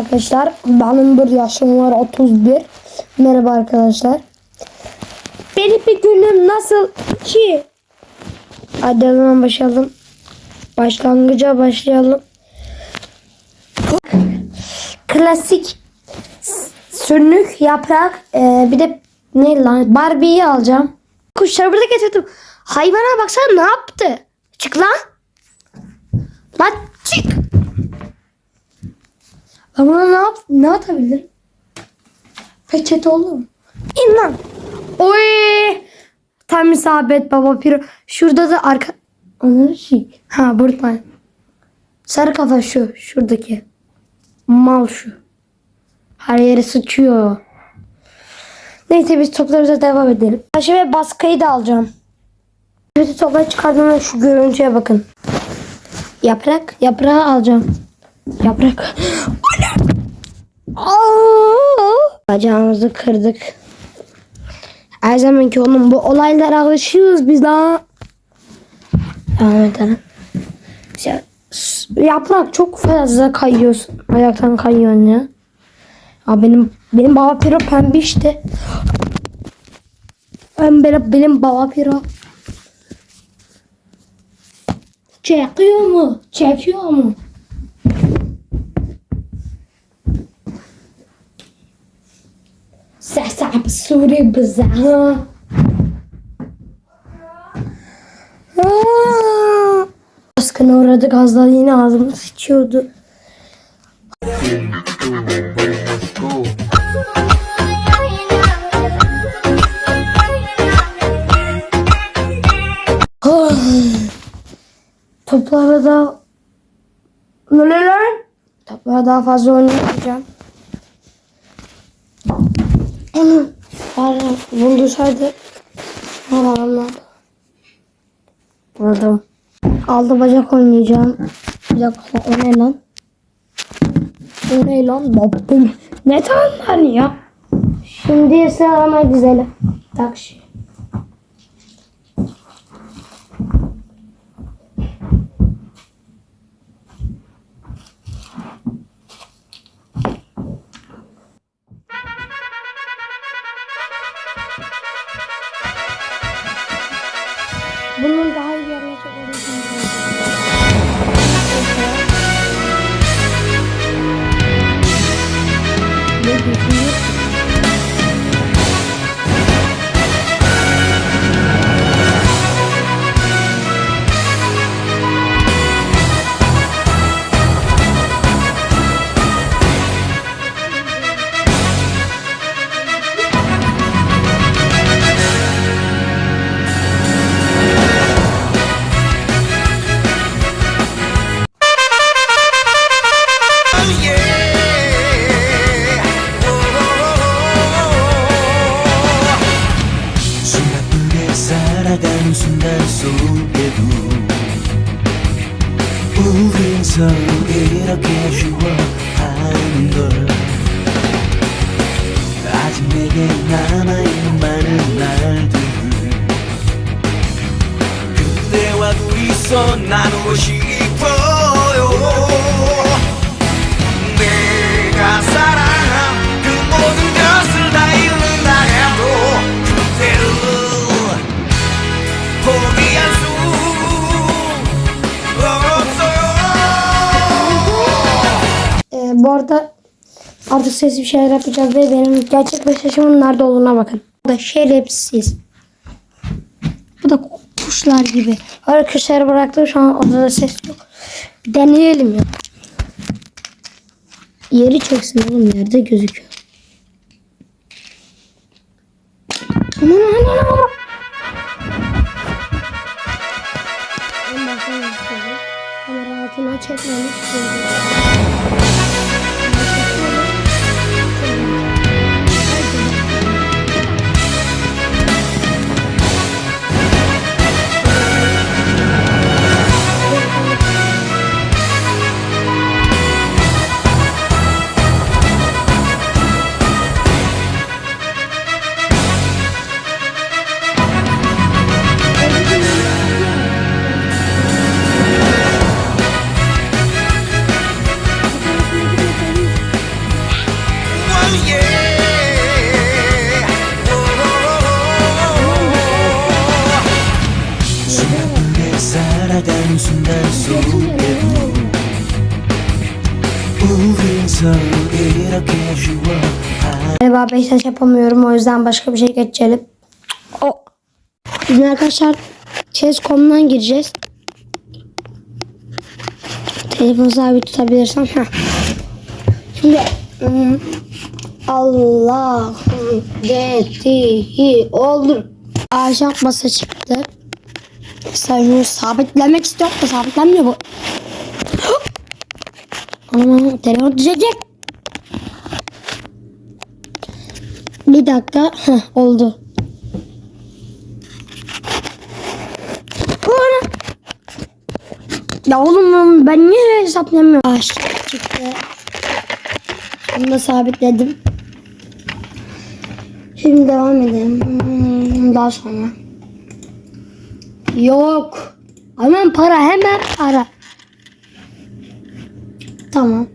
arkadaşlar. Benim bir yaşım var 31. Merhaba arkadaşlar. Benim bir günüm nasıl ki? Hadi o başlayalım. Başlangıca başlayalım. Klasik s- sönük yaprak ee, bir de ne lan Barbie'yi alacağım. Kuşları burada getirdim. Hayvana baksana ne yaptı? Çık lan. Lan çık. Ben buna ne yap ne atabilirim? Peçete olur mu? İn lan. Oy. Tam isabet baba piro. Şurada da arka... Ananı şey. Ha burada. Sarı kafa şu. Şuradaki. Mal şu. Her yere sıçıyor. Neyse biz toplarımıza devam edelim. Aşı ve baskıyı da alacağım. Kötü topları çıkardığımda şu görüntüye bakın. Yaprak. Yaprağı alacağım. Yaprak. Bacağımızı kırdık. Her zamanki onun bu olaylara alışıyoruz biz daha. Devam edelim. Yaprak çok fazla kayıyorsun. Ayaktan kayıyorsun ya. Ya benim benim baba piro pembe işte. Ben benim, benim baba piro. Çekiyor mu? Çekiyor mu? Suri bize ha. Baskına uğradık az daha yine ağzımı sıçıyordu. Ah! Toplara da ne lan? Toplara daha fazla oynayamayacağım. Pardon, buldursaydı. Allah'ım lan. Buldum. Aldı bacak oynayacağım. Bir dakika o ne lan? O ne lan? Baktım. Ne tanrı ya? Şimdi sıralama güzeli. Taksi. Bunun 내게 남아있는 많은 날들. 그대와 둘이서 나누고 싶어요. 내가 사랑한 그 모든 것을 다 잃는다 해도 그대를 포기할 수 없어요. Ee, bu arada artık sesli bir şeyler yapacağız ve benim gerçek mesajımın nerede olduğuna bakın. Bu da şerefsiz. Bu da kuşlar gibi. Kuşları bıraktım şu an odada ses yok. Deneyelim ya. Yeri çeksin oğlum yerde gözüküyor. Yapıyorum. Kamera altına çekmemi resolverlo. Galiba 5 yapamıyorum o yüzden başka bir şey geçelim. O. Şimdi arkadaşlar chess.com'dan gireceğiz. Telefon sahibi tutabilirsem. Heh. Şimdi ıı, Allah'ın getiği olur. Ahşap masa çıktı. Sayını sabitlemek istiyorum da sabitlenmiyor bu. Aman telefon düşecek. Bir dakika. Heh, oldu. Ya oğlum ben niye hesaplamıyorum? Ah çıktı. Onu da sabitledim. Şimdi devam edelim. Hmm, Daha sonra. Yok. Hemen para hemen para. Tamam.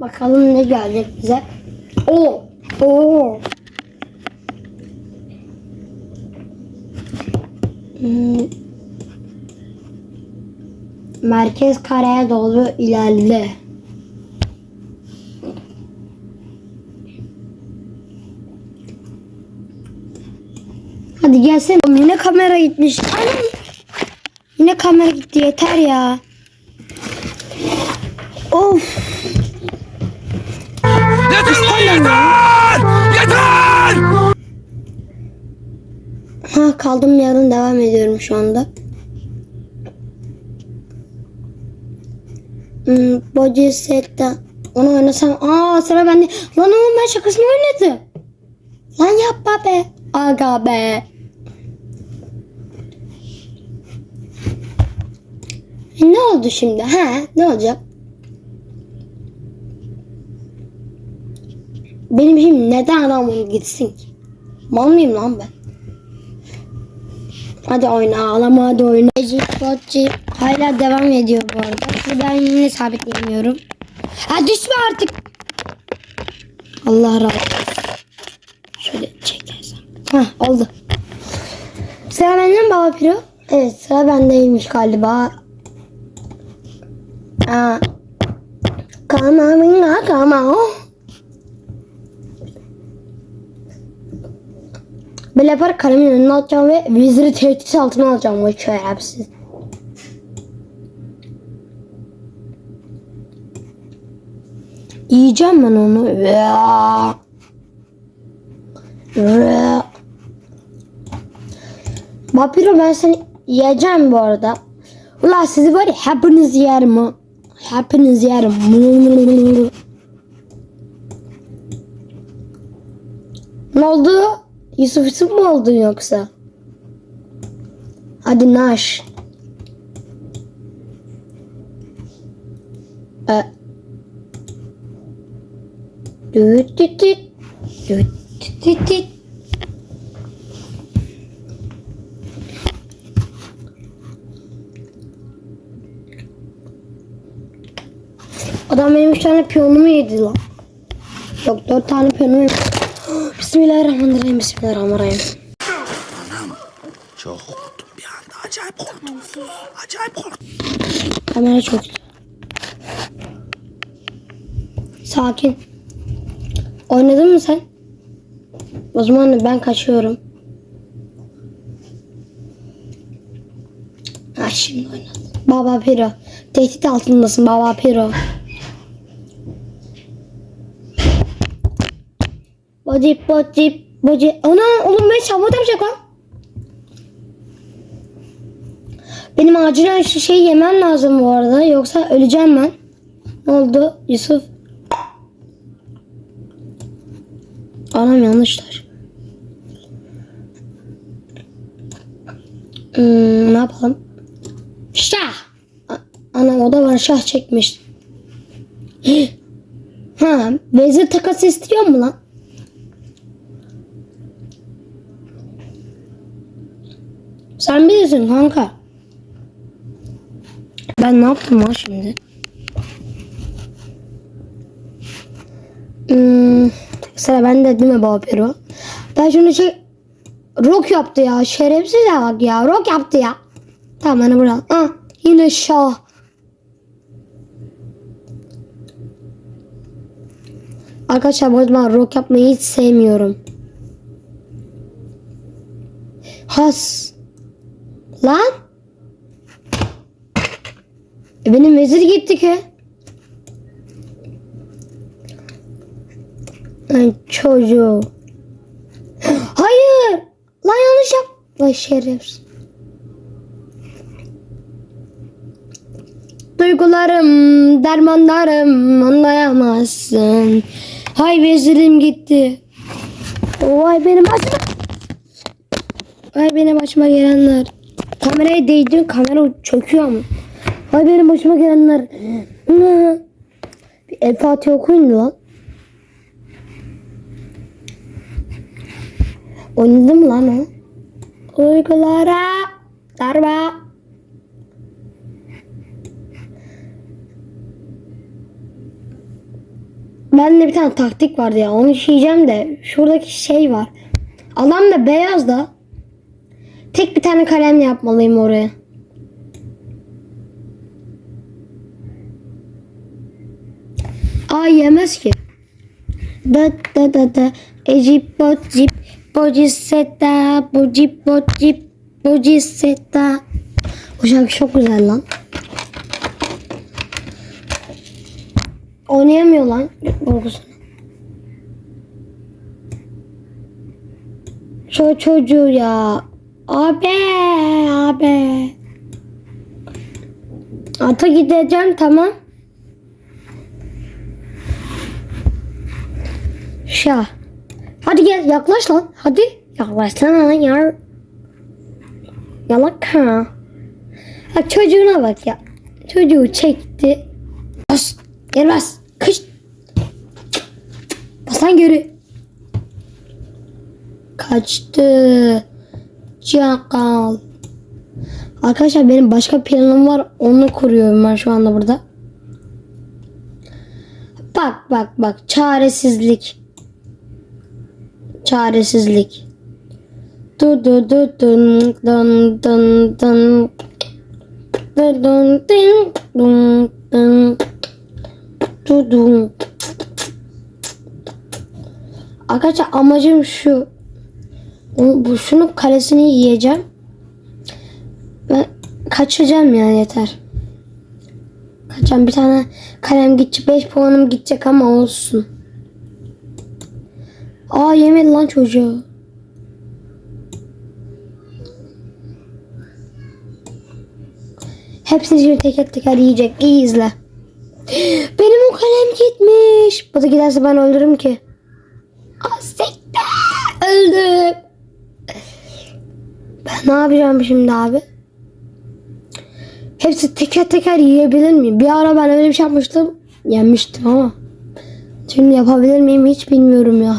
Bakalım ne gelecek bize. O. O. Hmm. Merkez kareye doğru ilerle. Hadi gelsene. Oğlum Yine kamera gitmiş. Anam. Yine kamera gitti yeter ya. Of. Yeter lan yeter! Yeter! Ha kaldığım yerden devam ediyorum şu anda. Hmm, Body sette onu oynasam. Aa sıra bende. Lan oğlum ben şakasını oynadı. Lan yapma be. Aga be. E, ne oldu şimdi? Ha ne olacak? Benim şimdi neden aramam gitsin ki? Mal mıyım lan ben? Hadi oyna ağlama hadi oyna. Eci, Botci hala devam ediyor bu arada. Ben yine sabitleyemiyorum. Ha düşme artık. Allah razı olsun. Ha oldu. Sıra bende baba piro? Evet sıra bendeymiş galiba. Aa. Kama minga kama oh. Böyle yaparak kalemin önüne atacağım ve viziri tehdit altına alacağım bu şerefsiz. Yiyeceğim ben onu. Ya. Ya. Vapiro ben seni yiyeceğim bu arada. Ulan sizi var ya hepiniz yerim. Hepiniz yerim. Ne oldu? Yusuf Yusuf mu oldun yoksa? Hadi naş. E. Düt düt düt. Düt düt düt Adam benim üç tane piyonumu yedi lan. Yok dört tane piyonumu yedi. Bismillahirrahmanirrahim. Bismillahirrahmanirrahim. Çok korktum bir anda acayip korktum. Acayip korktum. Kamera çöktü. Sakin. Oynadın mı sen? O zaman ben kaçıyorum. Ha şimdi oynadım. Baba Piro. Tehdit altındasın Baba Piro. Bocip bocip bocip. Ana oğlum ben yapacak lan. Benim acilen şu şeyi yemem lazım bu arada. Yoksa öleceğim ben. Ne oldu Yusuf? Anam yanlışlar. Hmm, ne yapalım? Şah! Anam o da bana şah çekmiş. ha, vezir takası istiyor mu lan? Bilirsin kanka. Ben ne yaptım lan şimdi? Hmm, sıra bende değil mi baba? Ben şunu şey... Rock yaptı ya. Şerefsiz ya bak ya. Rock yaptı ya. Tamam bana bırak. Ah, Yine şah. Arkadaşlar bu arada ben rock yapmayı hiç sevmiyorum. Has. Lan. E benim vezir gitti ki. Ay çocuğu. Hayır. Lan yanlış yap. Vay şerefsiz. Duygularım, dermanlarım anlayamazsın. Hay vezirim gitti. Vay benim başıma. Vay benim başıma gelenler. Kameraya değdi, kamera çöküyor ama. Vay benim başıma gelenler. Bir El Fatiha okuyun lan. Oynadı lan o? Uykulara darba. Bende bir tane taktik vardı ya. Onu işleyeceğim de şuradaki şey var. Adam da beyaz da. Tek bir tane kalem yapmalıyım oraya. Aa yemez ki. Da da da da. Ecip bocip. Bocisseta. Bocip bocip. Bocisseta. Bu şarkı çok güzel lan. Oynayamıyor lan. Korkusunu. Şu çocuğu ya. Abi, abi. Ata gideceğim tamam. Şa. Hadi gel yaklaş lan. Hadi. Yaklaşsana lan ya. Yalak ha. Ha çocuğuna bak ya. Çocuğu çekti. Bas. Geri bas. Kış. Bas lan geri. Kaçtı. Çakal. Arkadaşlar benim başka planım var. Onu kuruyorum ben şu anda burada. Bak bak bak. Çaresizlik. Çaresizlik. Du du du dun dun dun dun. Dun dun dun dun dun. Du dun. Arkadaşlar amacım şu. Bu şunun kalesini yiyeceğim. Ve kaçacağım yani yeter. Kaçacağım bir tane kalem gidecek 5 puanım gidecek ama olsun. Aa yemedi lan çocuğu. Hepsini şimdi teker teker yiyecek. İyi izle. Benim o kalem gitmiş. Bu da giderse ben öldürürüm ki. Asiktir. Öldüm. Ben ne yapacağım şimdi abi? Hepsi teker teker yiyebilir miyim? Bir ara ben öyle bir şey yapmıştım. Yenmiştim ama. Şimdi yapabilir miyim hiç bilmiyorum ya.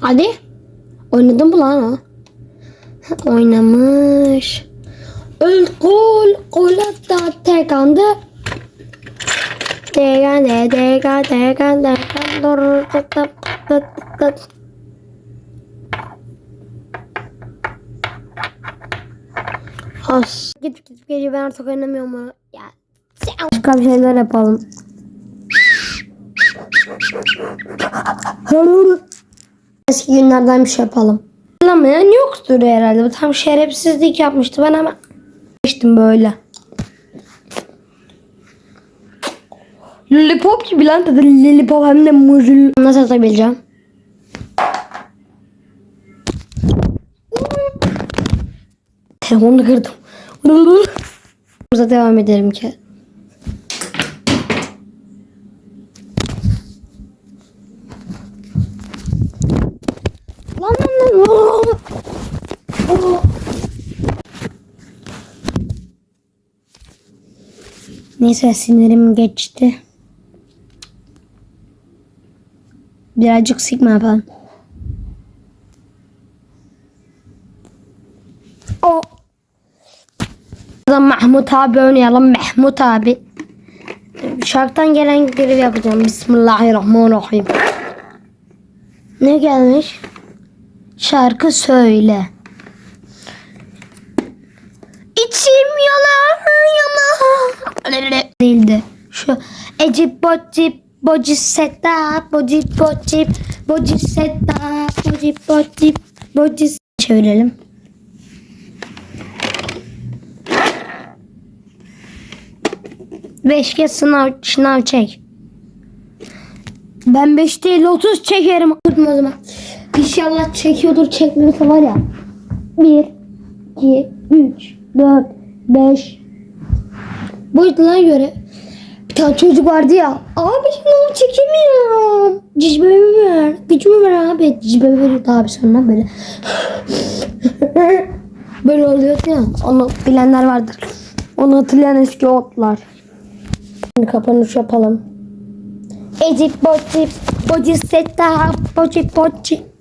Hadi. Oynadın mı lan o? Oynamış. Gol hatta tek anda. Degan de degan degan degan dur tut tut tut tut. As. Gidip gidip geliyor ben artık oynamıyorum onu. Ya. Başka bir şeyler yapalım. Eski günlerden bir şey yapalım. Anlamayan yoktur herhalde. Bu tam şerefsizlik yapmıştı. Ben ama geçtim böyle. Lollipop gibi lan tadı lollipop hem de muzul. Nasıl atabileceğim? Telefonu kırdım. Burada devam ederim ki. Lan lan lan. Neyse sinirim geçti. Birazcık sıkma yapalım. O. Mahmut abi oynayalım. Mahmut abi. Şarktan gelen görevi yapacağım. Bismillahirrahmanirrahim. Ne gelmiş? Şarkı söyle. Değildi. Şu Ecip bocip boci seta boci bocip boci seta boci bocip boci çevirelim. Beş kez sınav, sınav çek. Ben 5 değil 30 çekerim. Durma o zaman. İnşallah çekiyordur çekmiyorsa var ya. 1, 2, 3, 4, 5. Boyutuna göre. Bir tane çocuk vardı ya. Abi şimdi onu çekemiyorum. Cicbemi ver. Gücümü ver abi. Cicbemi veriyordu abi sonra böyle. böyle oluyordu ya. Onu bilenler vardır. Onu hatırlayan eski otlar. Şimdi kapanış yapalım. Ecip bocip boci seta boci boci